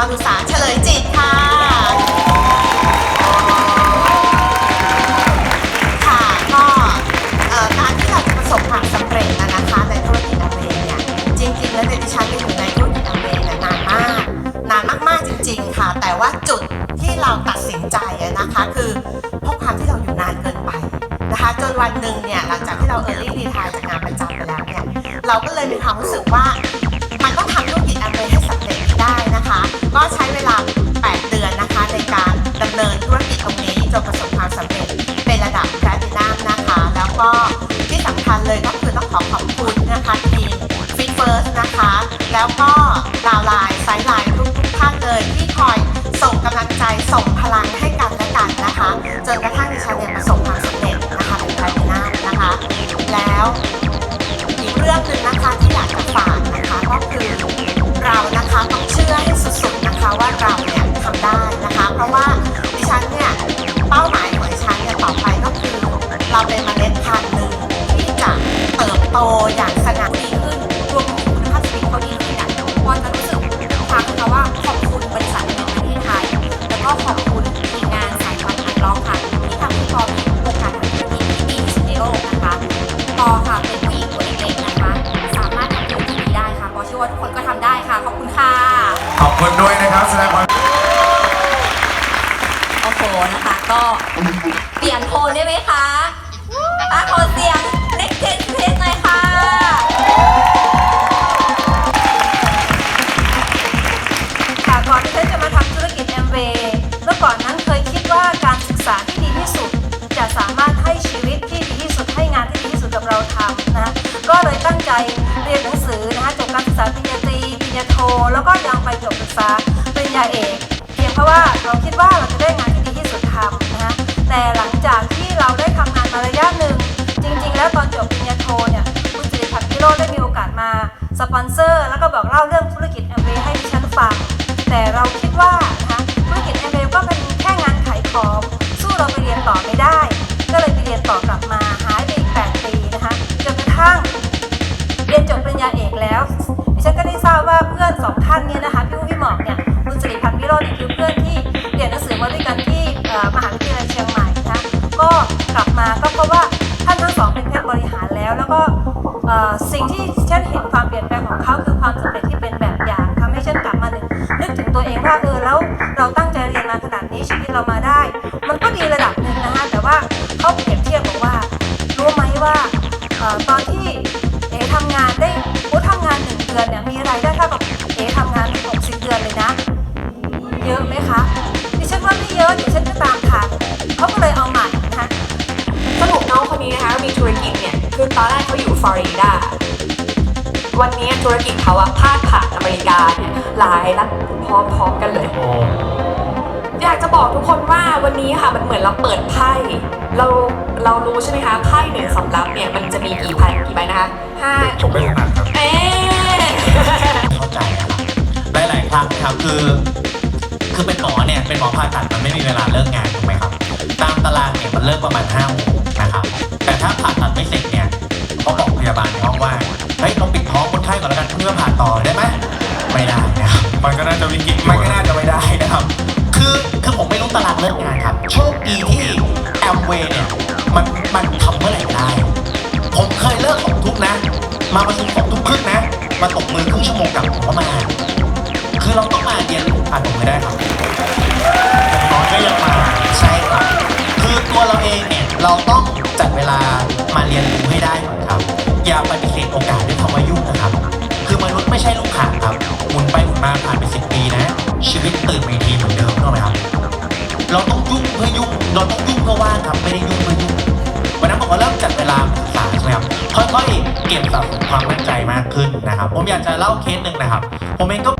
อนุสาเฉลยจิตค่ะ ค่ะก็เอ่อการที่เราจะประสบความสำเร็จนะนะคะในธุรกิจอเมเนี่ยจริงๆ แล้วเนี่ยดิฉันก็อยู่ในธุรกิจอเมเนี่ยนานมาก นานมากๆจริง ๆ ค่ะ แต่ว่าจุดที่เราตัดสินใจอะนะคะคือเพราะความที่เราอยู่นานเกินไปนะคะ จนวันหนึ่งเนี่ยหลังจากที่เราเออร์ลี่รีทายจากงานประจำไปแล้วเนี่ยเราก็เลยมีความรู้สึกว่า ก็ใช้เวลา 8 เดือนนะคะ ในการดำเนินธุรกิจตรงนี้จนประสบความสำเร็จเป็นระดับแพลตินัมนะคะ แล้วก็ที่สำคัญเลยก็คือต้องขอขอบคุณนะคะทีมฟิตเฟิร์สนะคะ แล้วก็ดาวไลน์ ราะว่าดิฉันเนี่ยเป้าหมายของดิฉันเนี่ยต่อไปก็คือ เราเป็นเมล็ดพันธุ์หนึ่งที่จะเติบโตอย่างสง่าดีขึ้นรวมถึงคุณภาพชีวิตเขาดีขึ้นอะปอนจะรู้สึกทางนคะว่าขอบคุณบริษัทในประเทศไทย แล้วก็ขอบคุณทีมงานสายความพันล้องค่ะที่ทำให้ปอมีโอกาสทำธุรกิจที่ดีที่สุดในโลกนะคะปอค่ะเป็นผู้หญิงตัวเล็กๆนะคะ สามารถทำธุรกิจนี้ได้ค่ะปอเชื่อว่าทุกคนก็ทำได้ค่ะ ขอบคุณค่ะ ขอบคุณด้วยนะครับแสดงความ โอ้โหนะคะ ก็เปลี่ยนโทนได้ไหมคะอะขอเสียงเล็กเทสเทสหน่อยค่ะ ค่ะก่อนที่ฉันจะมาทำธุรกิจแอมเวย์เมื่อก่อนนั้นเคยคิดว่าการศึกษาที่ดีที่สุด จะสามารถให้ชีวิตที่ดีที่สุดให้งานที่ดีที่สุดกับเราทำนะ ก็เลยตั้งใจเรียนหนังสือนะคะจบการศึกษาปริญญาตรีปริญญาโท แล้วก็ยังไปจบศึกษาปริญญาเอก เพียงเพราะว่าเราคิดว่าเราจะได้ เพื่อนสองท่านเนี่ยนะคะพี่อุ้ยพี่หมอกเนี่ยคุณสิริพันธ์วิโรจน์เนี่ยคือเพื่อนที่เรียนหนังสือมาด้วยกันที่มหาวิทยาลัยเชียงใหม่นะคะก็กลับมาก็เพราะว่าท่านทั้งสองเป็นแพทย์บริหารแล้ว แล้วก็สิ่งที่ฉันเห็นความเปลี่ยนแปลงของเขาคือความสำเร็จที่เป็นแบบอย่างทำให้ฉันกลับมานึกนึกถึงตัวเองว่าเออแล้วเราตั้งใจเรียนมาขนาดนี้ชีวิตเรามาได้ มันก็ดีระดับายได้เท่ากับเอ๋ทำงานหกสิบเดือนเลยนะ เยอะไหมคะ ดิฉันว่าไม่เยอะดิฉันก็ตามทันเขาก็เลยเอาใหม่นะคะสรุปน้องคนนี้นะคะมีธุรกิจเนี่ย คือตอนแรกเขาอยู่ฟลอริดา วันนี้ธุรกิจเขาอะพาดผ่านอเมริกาเนี่ยหลายรัฐพร้อมๆกันเลย อยากจะบอกทุกคนว่าวันนี้ค่ะมันเหมือนเราเปิดไพ่เราเรารู้ใช่ไหมคะไพ่หนึ่งสำรับเนี่ยมันจะมีกี่ใบกี่ใบนะคะห้าผมไม่ถนัดครับ หลายๆครั้งนะครับคือคือเป็นหมอเนี่ยเป็นหมอผ่าตัดมันไม่มีเวลาเลิกงานถูกไหมครับตามตารางเนี่ยมันเลิกประมาณ5้าโมงนะครับแต่ถ้าผ่าตัดไม่เสร็จเนี่ยเขาบอกพยาบาลในห้องว่าเฮ้ยเราปิดท้องคนไข้ก่อนแล้วกันพรุ่งนี้มาผ่าต่อได้ไหมไม่ได้นะครับมันก็น่าจะวิกฤตอยู่มันก็น่าจะไม่ได้นะครับ คือคือผมไม่รู้ตารางเลิกงานครับโชคดีที่แอมเวย์เนี่ยมันมันทำเมื่อไหร่ก็ได้ ผมเคยเลิกสองทุ่มนะ มาประชุมสองทุ่มครึ่งนะมาตกมือครึ่งชั่วโมงกลับผมก็มา คือเราต้องมาเรียนอ่านผมไม่ได้ครับน้อยก็ยังมาใช่ครับ คือตัวเราเองเนี่ยเราต้องจัดเวลามาเรียนรู้ให้ได้ก่อนครับ อย่าปฏิเสธโอกาสด้วยคำว่ายุ่งนะครับ คือมนุษย์ไม่ใช่ลูกข่างครับหมุนไปหมุนมาผ่านไปสิบปีนะ ชีวิตตื่นมาทีเหมือนเดิมถูกไหมครับ เราต้องยุ่งเพื่อยุ่งเราต้องยุ่งเพื่อว่างครับไม่ได้ยุ่งเพื่อยุ่งวันนั้นผมก็เริ่มจัดเวลาศึกษาใช่ไหมครับค่อยๆเก็บสะสมความมั่นใจมากขึ้นนะครับ ผมอยากจะเล่าเคสหนึ่งนะครับ ผมเองก็